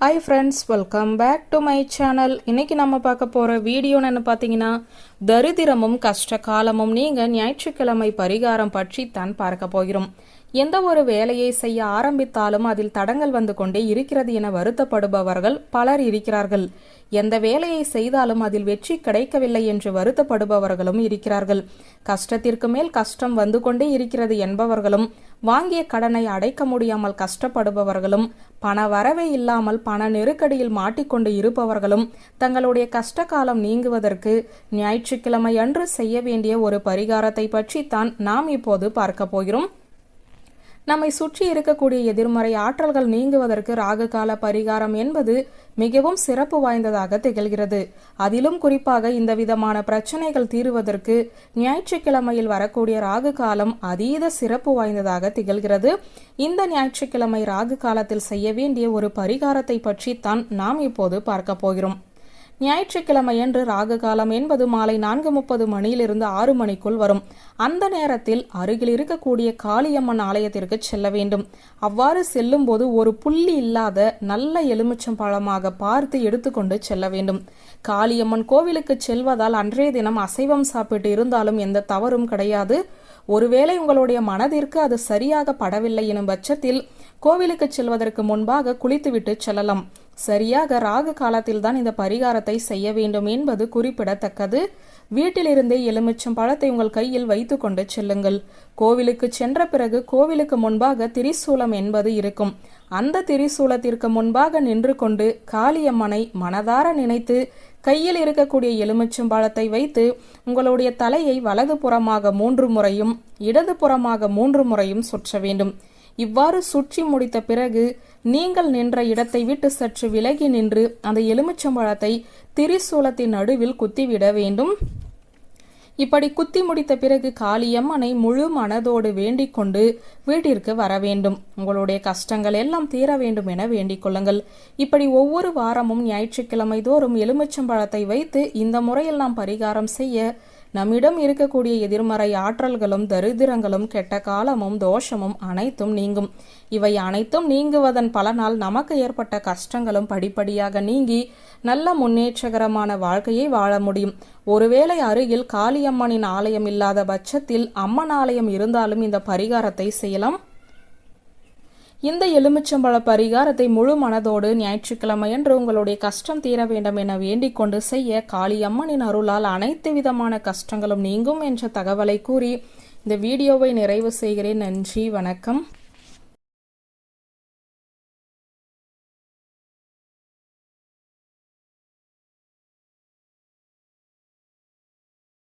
Hi friends welcome back to my channel இன்னைக்கு நம்ம பார்க்க போகிற வீடியோன்னு என்ன பார்த்தீங்கன்னா தரித்திரமும் கஷ்ட காலமும் நீங்கள் ஞாயிற்றுக்கிழமை பரிகாரம் பற்றி தான் பார்க்க போகிறோம். எந்த ஒரு வேலையை செய்ய ஆரம்பித்தாலும் அதில் தடங்கள் வந்து கொண்டே இருக்கிறது என வருத்தப்படுபவர்கள் பலர் இருக்கிறார்கள். எந்த வேலையை செய்தாலும் அதில் வெற்றி கிடைக்கவில்லை என்று வருத்தப்படுபவர்களும் இருக்கிறார்கள். கஷ்டத்திற்கு மேல் கஷ்டம் வந்து கொண்டே இருக்கிறது என்பவர்களும் வாங்கிய கடனை அடைக்க முடியாமல் கஷ்டப்படுபவர்களும் பண வரவே இல்லாமல் பண நெருக்கடியில் மாட்டிக்கொண்டு இருப்பவர்களும் தங்களுடைய கஷ்ட காலம் நீங்குவதற்கு ஞாயிற்றுக்கிழமை அன்று செய்ய வேண்டிய ஒரு பரிகாரத்தை பற்றி தான் நாம் இப்போது பார்க்க போகிறோம். நம்மை சுற்றி இருக்கக்கூடிய எதிர்மறை ஆற்றல்கள் நீங்குவதற்கு ராகுகால பரிகாரம் என்பது மிகவும் சிறப்பு வாய்ந்ததாக திகழ்கிறது. அதிலும் குறிப்பாக இந்த விதமான பிரச்சனைகள் தீருவதற்கு ஞாயிற்றுக்கிழமையில் வரக்கூடிய ராகு காலம் அதீத சிறப்பு வாய்ந்ததாக திகழ்கிறது. இந்த ஞாயிற்றுக்கிழமை ராகு காலத்தில் செய்ய வேண்டிய ஒரு பரிகாரத்தை பற்றி தான் நாம் இப்போது பார்க்க போகிறோம். ஞாயிற்றுக்கிழமையன்று ராகு காலம் என்பது மாலை நான்கு முப்பது மணியிலிருந்து ஆறு மணிக்குள் வரும். அந்த நேரத்தில் அருகில் இருக்கக்கூடிய காளியம்மன் ஆலயத்திற்கு செல்ல வேண்டும். அவ்வாறு செல்லும் போது ஒரு புள்ளி இல்லாத நல்ல எலுமிச்சம் பழமாக பார்த்து எடுத்துக்கொண்டு செல்ல வேண்டும். காளியம்மன் கோவிலுக்கு செல்வதால் அன்றைய தினம் அசைவம் சாப்பிட்டு இருந்தாலும் எந்த தவறும் கிடையாது. ஒருவேளை உங்களுடைய மனதிற்கு அது சரியாக படவில்லை எனும் பட்சத்தில் கோவிலுக்கு செல்வதற்கு முன்பாக குளித்துவிட்டு செல்லலாம். சரியாக ராகு காலத்தில் தான் இந்த பரிகாரத்தை செய்ய வேண்டும் என்பது குறிப்பிடத்தக்கது. வீட்டிலிருந்தே எலுமிச்சம் பழத்தை உங்கள் கையில் வைத்துக்கொண்டு செல்லுங்கள். கோவிலுக்கு சென்ற பிறகு கோவிலுக்கு முன்பாக திரிசூலம் என்பது இருக்கும். அந்த திரிசூலத்திற்கு முன்பாக நின்று கொண்டு காளியம்மனை மனதார நினைத்து கையில் இருக்கக்கூடிய எலுமிச்சம் பழத்தை வைத்து உங்களுடைய தலையை வலது புறமாக மூன்று முறையும் இடது புறமாக மூன்று முறையும் சுற்ற வேண்டும். இவ்வாறு சுற்றி முடித்த பிறகு நீங்கள் நின்ற இடத்தை விட்டு சற்று விலகி நின்று அந்த எலுமிச்சம்பழத்தை திரிசூலத்தின் நடுவில் குத்திவிட வேண்டும். இப்படி குத்தி முடித்த பிறகு காளியம்மனை முழு மனதோடு வேண்டிக் கொண்டு வீட்டிற்கு வர வேண்டும். உங்களுடைய கஷ்டங்கள் எல்லாம் தீர வேண்டும் என வேண்டிக் கொள்ளுங்கள். இப்படி ஒவ்வொரு வாரமும் ஞாயிற்றுக்கிழமை தோறும் எலுமிச்சம்பழத்தை வைத்து இந்த முறையெல்லாம் பரிகாரம் செய்ய நம்மிடம் இருக்கக்கூடிய எதிர்மறை ஆற்றல்களும் தரித்திரங்களும் கெட்ட காலமும் தோஷமும் அனைத்தும் நீங்கும். இவை அனைத்தும் நீங்குவதன் பலனால் நமக்கு ஏற்பட்ட கஷ்டங்களும் படிப்படியாக நீங்கி நல்ல முன்னேற்றகரமான வாழ்க்கையை வாழ முடியும். ஒருவேளை அருகில் காளியம்மனின் ஆலயம் இல்லாத பட்சத்தில் அம்மன் ஆலயம் இருந்தாலும் இந்த பரிகாரத்தை செய்யலாம். இந்த எலுமிச்சம்பழ பரிகாரத்தை முழு மனதோடு ஞாயிற்றுக்கிழமை என்று உங்களுடைய கஷ்டம் தீர வேண்டும் என வேண்டிக் கொண்டு செய்ய காளியம்மனின் அருளால் அனைத்து விதமான கஷ்டங்களும் நீங்கும் என்ற தகவலை கூறி இந்த வீடியோவை நிறைவு செய்கிறேன். நன்றி வணக்கம்.